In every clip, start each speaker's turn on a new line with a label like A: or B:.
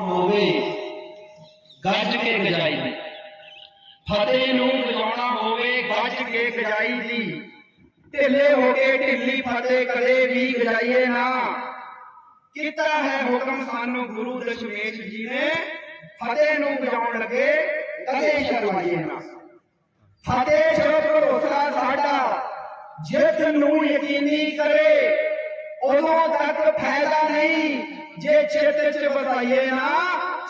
A: ਹੋਵੇ। ਗੱਜ ਕੇ ਗਜਾਈ ਦੀ। ਫਤਿਹ ਨੂੰ ਵਜਾਉਣਾ ਹੋਵੇ, ਗੱਜ ਕੇ ਗਜਾਈ ਦੀ। ਢਿੱਲੇ ਹੋ ਕੇ ਢਿੱਲੀ ਫਤਿਹ ਕਦੇ ਵੀ ਗਜਾਈਏ ਨਾ। ਕੀਤਾ ਹੈ ਹੁਕਮ ਸਾਨੂੰ ਗੁਰੂ ਦਸ਼ਮੇਸ਼ ਜੀ ਨੇ। ਫਤਿਹ ਨੂੰ ਵਜਾਉਣ ਲੱਗੇ, ਕਦੇ ਸ਼ਰਮਾਈਏ ਨਾ। ਫਤਿਹ ਸ਼ਬਦ ਭਰੋਸਾ ਸਾਡਾ ਜਿੱਤ ਨੂੰ ਯਕੀਨੀ ਕਰੇ, ਉਦੋਂ ਤੱਕ ਫਾਇਦਾ ਨਹੀਂ। ਜੇ ਚਿੱਤ ਚ ਬਤਾਈਏ ਨਾ,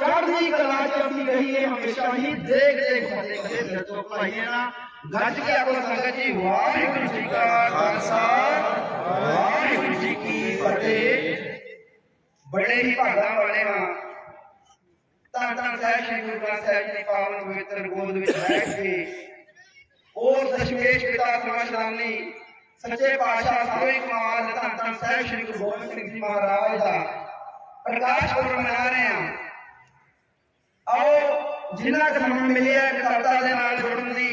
A: ਚੜ੍ਹਦੀ ਕਲਾ ਚ ਅਸੀਂ ਰਹੀਏ ਹਮੇਸ਼ਾ ਹੀ, ਦੇਖ ਦੇਖ ਫਤਿਹ ਕਰੇ ਦਿਲ ਤੋਂ ਭਾਈਏ ਨਾ। ਗੱਜ ਕੇ ਆਪੋ ਸੰਗਤ ਜੀ, ਵਾਹਿਗੁਰੂ ਜੀ ਕਾ ਖਾਲਸਾ, ਵਾਹਿਗੁਰੂ ਜੀ ਕੀ ਫਤਿਹ। ਬੜੇ ਤਾਂ ਤਾਂ ਸਾਹਿਬ, ਸ੍ਰੀ ਗੁਰੂ ਗ੍ਰੰਥ ਸਾਹਿਬ ਜੀ ਦੀ ਪਾਵਨ ਪਵਿੱਤਰ ਗੋਦ ਵਿੱਚ ਬੈਠ ਕੇ। ਉਸ ਦਸ਼ਮੇਸ਼ ਪਿਤਾ ਸਮਝਦਾਨੀ ਸੱਚੇ ਪਾਤਸ਼ਾਹ ਸਾਹਿਬ ਕਮਾਲ ਧੰਨ ਧੰਨ ਸਾਹਿਬ, ਸ੍ਰੀ ਗੁਰੂ ਗੋਬਿੰਦ ਸਿੰਘ ਜੀ ਮਹਾਰਾਜ ਦਾ। ਪ੍ਰਕਾਸ਼ ਪੁਰਬ ਮਨਾ ਰਹੇ ਹਾਂ। ਆਓ, ਜਿੰਨਾ ਕੁ ਸਮਾਂ ਮਿਲਿਆ ਕਵਿਤਾ ਦੇ ਨਾਲ ਜੁੜਨ ਦੀ,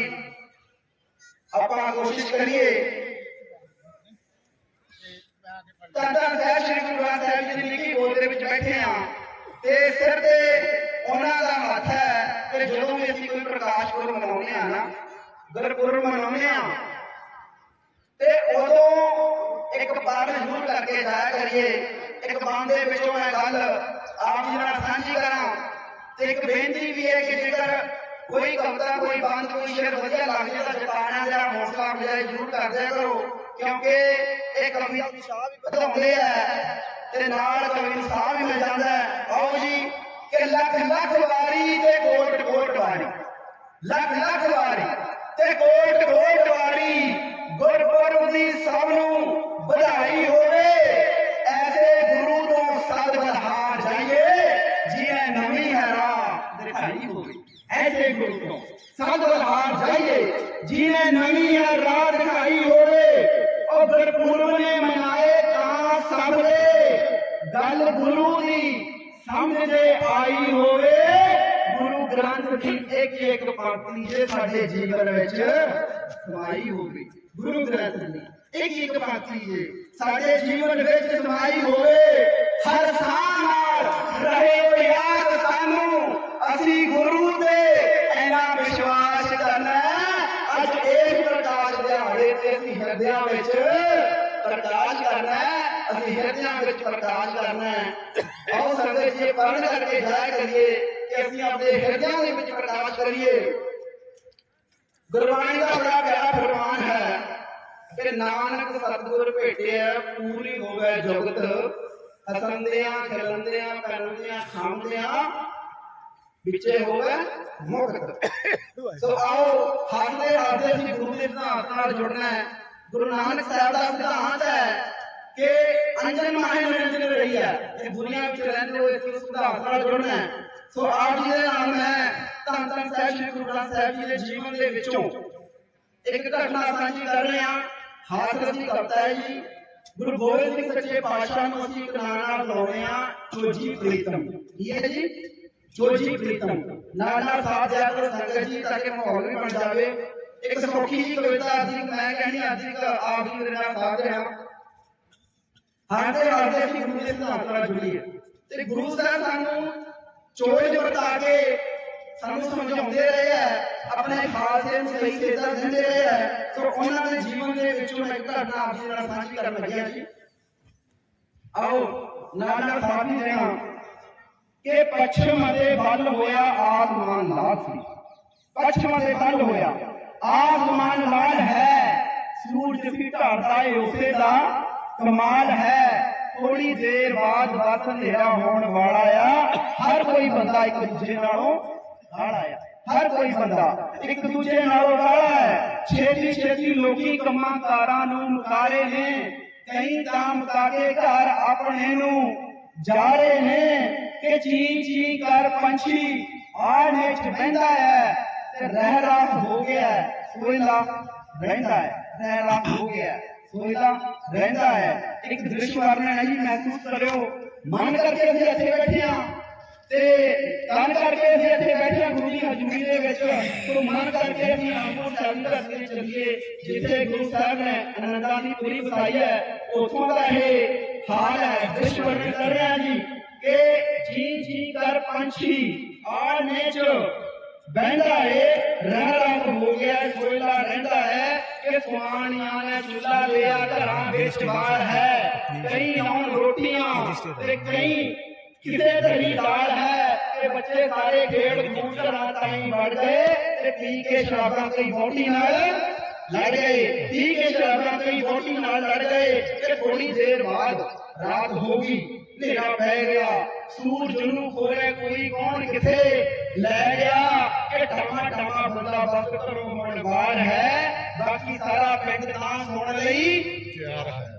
A: ਆਪਾਂ ਕੋਸ਼ਿਸ਼ ਕਰੀਏ। ਤਾਂ ਸਾਹਿਬ, ਸ੍ਰੀ ਗੁਰੂ ਗ੍ਰੰਥ ਸਾਹਿਬ ਜੀ ਦੀ ਲਿਖੀ ਗੋਦ ਦੇ ਵਿੱਚ ਬੈਠੇ ਹਾਂ। ਤੇ ਸਿਰ ਤੇ ਉਹਨਾਂ ਦਾ ਹੱਥ ਹੈ ਤੇ ਜਦੋਂ ਵੀ ਅਸੀਂ ਕੋਈ ਪ੍ਰਕਾਸ਼ ਪੁਰਬ ਮਨਾਉਂਦੇ ਆ ਨਾ, ਗੁਰਪੁਰਬ ਮਨਾਉਂਦੇ ਆ ਤੇ ਉਦੋਂ ਇੱਕ ਪਾਠ ਜ਼ਰੂਰ ਕਰਕੇ ਜਾਇਆ ਕਰੀਏ। ਇੱਕ ਬਾਣ ਦੇ ਵਿੱਚੋਂ ਮੈਂ ਗੱਲ ਆਪ ਜੀ ਨਾਲ ਸਾਂਝੀ ਕਰਾਂ ਤੇ ਇੱਕ ਬੇਨਤੀ ਵੀ ਹੈ ਕਿ ਜੇਕਰ ਕੋਈ ਕਵਿਤਾ, ਕੋਈ ਬਾਣ, ਕੋਈ ਸ਼ੇਰ ਵਧੀਆ ਲੱਗ ਜਾਏ ਤਾਂ ਜਟਾਣਾ ਦਾ ਹੌਸਲਾ ਅਫਜ਼ਾਈ ਜ਼ਰੂਰ ਕਰ ਕਰੋ, ਕਿਉਂਕਿ ਇਹ ਕਵੀ ਸਾਹ ਵੀ ਵਧਾਉਂਦੇ ਆ ਤੇ ਨਾਲ ਕਵੀ ਸਾਹ ਵੀ ਮਿਲ ਜਾਂਦਾ ਆਓ ਜੀ, ਕਿ ਲੱਖ ਲੱਖ ਵਾਰੀ ਤੇ ਕੋਟ ਕੋਟ ਵਾਰੀ, ਲੱਖ ਲੱਖ ਵਾਰੀ ਤੇ ਕੋਟ ਕੋਟ ਵਾਰੀ ਗੁਰਪੁਰਬ ਦੀ ਸਭ ਨੂੰ ਦਿਖਾਈ ਹੋਵੇ ਐਸੇ ਗੁਰੂ ਤੋਂ। ਸਦ ਬਹਾਰ ਜਾਈਏ। ਜਿਵੇਂ ਨਵੀਂ ਰਾਹ ਦਿਖਾਈ ਹੋਵੇ ਉਹ ਗੁਰਪੁਰਬ ਨੇ ਮਨਾਏ ਤਾਂ ਸਭ ਦੇ ਗੱਲ ਗੁਰੂ ਦੀ ਸਮਝ ਦੇ ਆਈ ਹੋਵੇ। ਗੁਰੂ ਗ੍ਰੰਥ ਦੀ ਇੱਕ ਇੱਕ ਪੰਕਤੀ ਜੇ ਸਾਡੇ ਜੀਵਨ ਵਿੱਚ ਸਮਾਈ ਹੋਵੇ ਗੁਰੂ ਗ੍ਰੰਥ ਦੀ ਇੱਕ ਇੱਕ ਪੰਕਤੀ ਜੇ ਸਾਡੇ ਜੀਵਨ ਵਿੱਚ ਸਮਾਈ ਹੋਵੇ। ਹਰ ਸਾਹ ਨਾਲ ਰਹੇ ਹੋ ਯਾਦ ਸਾਨੂੰ ਅਸੀਂ ਗੁਰੂ ਤੇ ਐਨਾ ਵਿਸ਼ਵਾਸ ਕਰਨਾ ਹੈ। ਅੱਜ ਇੱਕ ਪ੍ਰਕਾਸ਼ ਦਿਹਾੜੇ ਤੇ ਅਸੀਂ ਹਿਰਦਿਆਂ ਵਿੱਚ ਪ੍ਰਕਾਸ਼ ਕਰਨਾ ਹੈ। ਅਸੀਂ ਹਿਰਦਿਆਂ ਵਿੱਚ ਪ੍ਰਕਾਸ਼ ਕਰਨਾ ਹੈ। ਆਓ ਸੰਗਤ ਜੀ ਪੜ੍ਹ ਕਰਕੇ ਜਾਇਆ ਕਰੀਏ ਕਿ ਅਸੀਂ ਆਪਣੇ ਹਿਰਦਿਆਂ ਦੇ ਵਿੱਚ ਪ੍ਰਕਾਸ਼ ਕਰੀਏ। ਗੁਰਬਾਣੀ ਦਾ ਬੜਾ ਪਿਆਰਾ ਫਰਮਾਨ ਹੈ ਕਿ ਨਾਨਕ ਸਤਿਗੁਰ ਭੇਟਿਆ ਪੂਰੀ ਹੋਵੇ ਜੁਗਤ। ਹਸੰਦਿਆਂ ਖਿਲੰਦਿਆਂ ਪੈਰੰਦਿਆਂ ਖਾਂਦਿਆਂ ਵਿੱਚੇ ਹੋਵੇ ਮੁਕਤ। ਸੋ ਆਓ ਹੱਸਦੇ ਹੱਸਦੇ ਅਸੀਂ ਗੁਰੂ ਦੇ ਸਿਧਾਂਤ ਨਾਲ ਜੁੜਨਾ ਹੈ। ਗੁਰੂ ਨਾਨਕ ਸਾਹਿਬ ਦਾ ਸਿਧਾਂਤ ਹੈ ਅੰਜਨ ਮਾਹੇ ਨਿਰੰਜਨ ਰਹੀ ਹੈ। ਇਹ ਦੁਨੀਆ ਵਿੱਚ ਰਹਿੰਦੇ ਹੋਏ ਇਸ ਸਿਧਾਂਤ ਨਾਲ ਜੁੜਨਾ ਹੈ? ਸੋ ਆਪ ਜੀ ਦੇ ਨਾਲ ਮੈਂ ਧੰਨ ਧੰਨ ਸਾਹਿਬ ਸ੍ਰੀ ਗੁਰੂ ਗ੍ਰੰਥ ਸਾਹਿਬ ਜੀ ਦੇ ਜੀਵਨ ਦੇ ਵਿੱਚੋਂ ਇੱਕ ਘਟਨਾ ਸਾਂਝੀ ਕਰ ਰਹੇ ਹਾਂ। ਹਾਜ਼ਰ ਦੀ ਕਵਿਤਾ ਹੈ ਜੀ। ਗੁਰੂ ਗੋਬਿੰਦ ਸਿੰਘ ਸੱਚੇ ਪਾਤਸ਼ਾਹ ਨੂੰ ਅਸੀਂ ਇੱਕ ਨਾਂ ਨਾਲ ਬੁਲਾਉਂਦੇ ਹਾਂ, ਚੋਜੀ ਪ੍ਰੀਤਮ। ਕੀ ਹੈ ਜੀ? ਚੋਜੀ ਪ੍ਰੀਤਮ। ਨਾਲ ਨਾਲ ਸਾਥ ਦਿਆ ਸੰਗਤ ਜੀ, ਤਾਂ ਕਿ ਮਾਹੌਲ ਵੀ ਬਣ ਜਾਵੇ। ਇੱਕ ਸੌਖੀ ਜੀ ਕਵਿਤਾ ਅੱਜ ਮੈਂ ਕਹਿਣੀ ਅੱਜ ਇੱਕ ਆਪ ਜੀ ਦੇ ਨਾਲ ਸਾਥ ਰਿਹਾ ਹਾਰਦੇ ਹਾਰਦੇ ਅਸੀਂ ਗੁਰੂ ਦੇ ਸਿਧਾਂਤ ਨਾਲ ਜੁੜੀਏ। ਤੇ ਗੁਰੂ ਸਾਹਿਬ ਸਾਨੂੰ ਚੋਜ ਵਰਤਾ ਕੇ ਸਾਨੂੰ ਸਮਝਾਉਂਦੇ ਰਹੇ ਹੈ ਆਪਣੇ ਖਾਲਸੇ ਨੂੰ ਸਹੀ ਸੇਧਾ ਦਿੰਦੇ ਰਹੇ ਹੈ ਸੋ ਉਹਨਾਂ ਦੇ ਜੀਵਨ ਦੇ ਵਿੱਚੋਂ ਮੈਂ ਇੱਕ ਘਟਨਾ ਆਪ ਜੀ ਨਾਲ ਸਾਂਝੀ ਕਰਨ ਲੱਗਿਆ ਜੀ। ਆਓ ਨਾਲ ਨਾਲ ਸਾਥੀ ਰਿਹਾ ਕਿ ਪੱਛਮ ਦੇ ਵੱਲ ਹੋਇਆ ਆਸਮਾਨ ਲਾਲ ਸੀ। ਪੱਛਮ ਦੇ ਵੱਲ ਹੋਇਆ। ਆਸਮਾਨ ਲਾਲ ਹੈ ਸੂਰਜ ਵੀ ਢਲਦਾ ਏ ਉਸੇ ਦਾ ਕਮਾਲ ਹੈ। ਥੋੜੀ ਦੇਰ ਬਾਅਦ ਬਸ ਹਨੇਰਾ ਹੋਣ ਵਾਲਾ ਆ। ਹਰ ਕੋਈ ਬੰਦਾ ਇੱਕ ਦੂਜੇ ਨਾਲੋਂ ਗਾਲਾ ਆ। ਹਰ ਕੋਈ ਬੰਦਾ ਇੱਕ ਦੂਜੇ ਨਾਲੋਂ ਗਾਲਾ ਹੈ। ਛੇਤੀ ਛੇਤੀ ਲੋਕੀ ਕੰਮਾਂ ਕਾਰਾਂ ਨੂੰ ਮੁਕਾਰੇ ਨੇ। ਕਈ ਤਾਂ ਮੁਕਾ ਘਰ ਆਪਣੇ ਨੂੰ ਜਾ ਰਹੇ ਨੇ ਕਿ ਚੀ ਚੀ ਕਰ ਪੰਛੀ ਆੜ ਵਿੱਚ ਬਹਿੰਦਾ ਹੈ ਤੇ ਰਹਿ ਰਾਤ ਹੋ ਗਿਆ। ਹੈ, ਸੋਇਲਾ ਰਹਿੰਦਾ ਹੈ ਰਹਿ ਰਾਤ ਹੋ ਗਿਆ। ਹੈ, ਰਹਿੰਦਾ ਹੈ। ਇੱਕ ਦ੍ਰਿਸ਼ ਵਰਣਨ ਹੈ ਜੀ ਮਹਿਸੂਸ ਕਰਿਓ। ਮਨ ਕਰਕੇ ਅਸੀਂ ਇੱਥੇ ਬੈਠੇ ਹਾਂ। ਤੇ ਤਨ ਕਰਕੇ ਅਸੀਂ ਇੱਥੇ ਬੈਠੇ ਹਾਂ ਗੁਰੂ ਦੀ ਹਜ਼ੂਰੀ ਦੇ ਵਿੱਚ। ਸੋ ਮਨ ਕਰਕੇ ਅਸੀਂ ਆਪੋ ਚੱਲ ਕਰਕੇ ਚੱਲੀਏ ਜਿੱਥੇ ਗੁਰੂ ਸਾਹਿਬ ਨੇ ਆਨੰਦਾਂ ਦੀ ਪੂਰੀ ਬਤਾਈ ਹੈ। ਉਥੋਂ ਦਾ ਇਹ ਹਾਲ ਹੈ ਦ੍ਰਿਸ਼ ਵਰਣਨ ਕਰ ਰਿਹਾ ਜੀ ਕਿ ਜੀ ਜੀ ਕਰ ਪੰਛੀ ਆ ਨੇਚ ਬਹਿੰਦਾ ਏ ਰੰਗ ਰੰਗ ਹੋ ਗਿਆ ਕੋਇਲਾ ਰਹਿੰਦਾ ਸੁਆਣੀਆਂ ਨੇ ਚੁੱਲਾ ਲਿਆ, ਘਰਾਂ ਵਿੱਚ ਬਾੜ ਹੈ। ਕਈ ਲਾਉਣ ਰੋਟੀਆਂ ਤੇ ਕਈ ਕਿਸੇ ਧਰੀ ਦਾਲ ਹੈ। ਤੇ ਬੱਚੇ ਸਾਰੇ ਖੇਡ ਖੂਨ ਘਰਾਂ ਤਾਈਂ ਵੜ ਗਏ ਤੇ ਪੀ ਕੇ ਸ਼ਰਾਬਾਂ ਕਈ ਬੋਟੀ ਨਾਲ ਲੜ ਗਏ। ਪੀ ਕੇ ਸ਼ਰਾਬਾਂ ਕਈ ਬੋਟੀ ਨਾਲ ਲੜ ਗਏ ਤੇ ਥੋੜੀ ਦੇਰ ਬਾਅਦ ਰਾਤ ਹੋ ਗਈ, ਹਨੇਰਾ ਪੈ ਗਿਆ। ਸੂਰਜ ਨੂੰ ਖੋਰੇ ਕੋਈ ਕੌਣ ਕਿਥੇ ਲੈ ਗਿਆ? ਕਿ ਟਮਾ ਟਮਾ ਬੰਦਾ ਬਸ ਘਰੋਂ ਮੁੜ ਬਾਹਰ ਹੈ। ਬਾਕੀ ਸਾਰਾ ਪਿੰਡ ਤਾਂ ਸੁਣ ਲਈ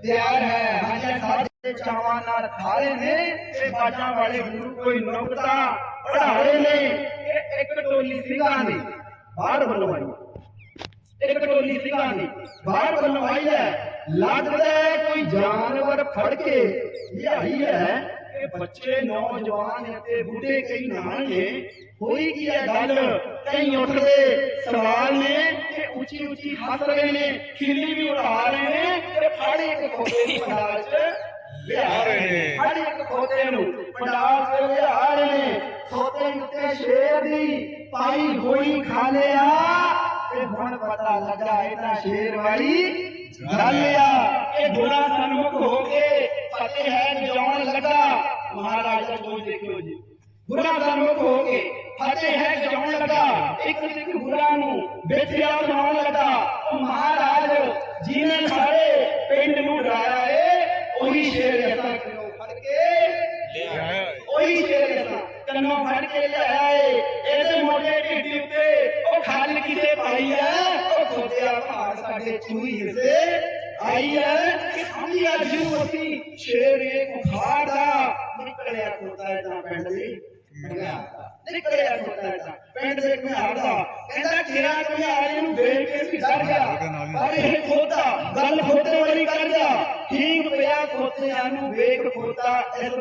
A: ਤਿਆਰ ਹੈ। ਹਾਂਜੀ ਸਾਡੇ ਚਾਵਾਂ ਨਾਲ ਖਾਰੇ ਨੇ ਤੇ ਬਾਜਾਂ ਵਾਲੇ ਗੁਰੂ ਕੋਈ ਨੁਕਤਾ ਪੜਾਏ ਨੇ ਇੱਕ ਟੋਲੀ ਸਿੰਘਾਂ ਦੀ ਬਾਹਰ ਵੱਲੋਂ ਆਈ ਇੱਕ ਟੋਲੀ ਸਿੰਘਾਂ ਦੀ ਬਾਹਰ ਵੱਲੋਂ ਆਈ ਹੈ। ਲੱਗਦਾ ਹੈ ਕੋਈ ਜਾਨਵਰ ਫੜ ਕੇ ਲਿਆਈ ਹੈ। ਇਹ ਬੱਚੇ, ਨੌਜਵਾਨ ਅਤੇ ਬੁੱਢੇ ਕਈ ਨਾਲ ਹੋਈ ਕੀ ਹੈ ਗੱਲ? ਕਈ ਉੱਠਦੇ ਸਵਾਲ ਨੇ ਤੇ ਉੱਚੀ ਉੱਚੀ ਹੱਸ ਰਹੇ ਨੇ। ਖਿੱਲੀ ਵੀ ਉਡਾ ਰਹੇ ਨੇ ਤੇ ਫੜ ਇੱਕ ਖੋਤੇ ਨੂੰ ਪੰਡਾਲ 'ਚ ਲਿਆ ਰਹੇ ਨੇ। ਫੜ ਇੱਕ ਖੋਤੇ ਨੂੰ ਪੰਡਾਲ 'ਚ ਲਿਆ ਰਹੇ ਨੇ। ਖੋਤੇ ਉੱਤੇ ਸ਼ੇਰ ਦੀ ਪਾਈ ਹੋਈ ਖਾ ਲਿਆ। ਹੁਣ ਪਤਾ ਲੱਗਾ ਇਹ ਤਾਂ ਸ਼ੇਰ ਵਾਲੀ ਗੱਲ ਆ। ਇਹ ਗੁਰਾ ਸਨਮੁਖ ਹੋ ਕੇ ਫਤਿਹ ਹੈ ਜਾਉਣ ਲੱਗਾ। ਮਹਾਰਾਜ ਦਾ ਕੋਈ ਦੇਖਿਓ ਜੀ। ਗੁਰਾ ਸਨਮੁਖ ਹੋ ਕੇ ਫਤਿਹ ਹੈ ਜਾਉਣ ਲੱਗਾ। ਇੱਕ ਇੱਕ ਗੁਰਾ ਨੂੰ ਬੇਥਿਆ ਬਣਾਉਣ ਲੱਗਾ। ਉਹ ਮਹਾਰਾਜ ਜੀ ਨੇ ਸਾਰੇ ਪਿੰਡ ਨੂੰ ਡਰਾਇਆ ਏ। ਉਹੀ ਸ਼ੇਰ ਅਸਾਂ ਕਿਉਂ ਫੜ ਕੇ ਉਹੀ ਸ਼ੇਰ ਅਸਾਂ ਕੰਨੋਂ ਫੜ ਕੇ ਲਿਆਇਆ ਕਿਤੇ ਪਾਈ ਐ ਉਹ ਖੋਤਿਆ ਭਾਰ ਸਾਡੇ ਚੂਹੀ ਹਿੱਸੇ ਆਈ ਐ ਕਿ ਸਮਝਿਆ ਜਿਹਨੂੰ ਅਸੀਂ ਸ਼ੇਰ ਇਹ ਨਿਕਲਿਆ ਖੋਤਾ ਹੈ ਪਿੰਡ ਦੀ ਨਿਕਲਿਆ ਖੋਤਾ ਹੈ ਪਿੰਡ ਦੇ ਘਿਆੜ ਕਹਿੰਦਾ, ਤੇਰਾ ਘਿਆੜ ਨੂੰ ਵੇਖ ਕੇ ਵੀ ਡਰ ਗਿਆ। ਪਰ ਇਹ ਖੋਤਾ, ਗੱਲ ਖੋਤੇ ਵਾਲੀ ਕਰਦਾ। ਠੀਕ ਪਿਆ ਖੋਦਿਆਂ ਨੂੰ ਵੇਖ ਖੋਤਾ, ਇਸ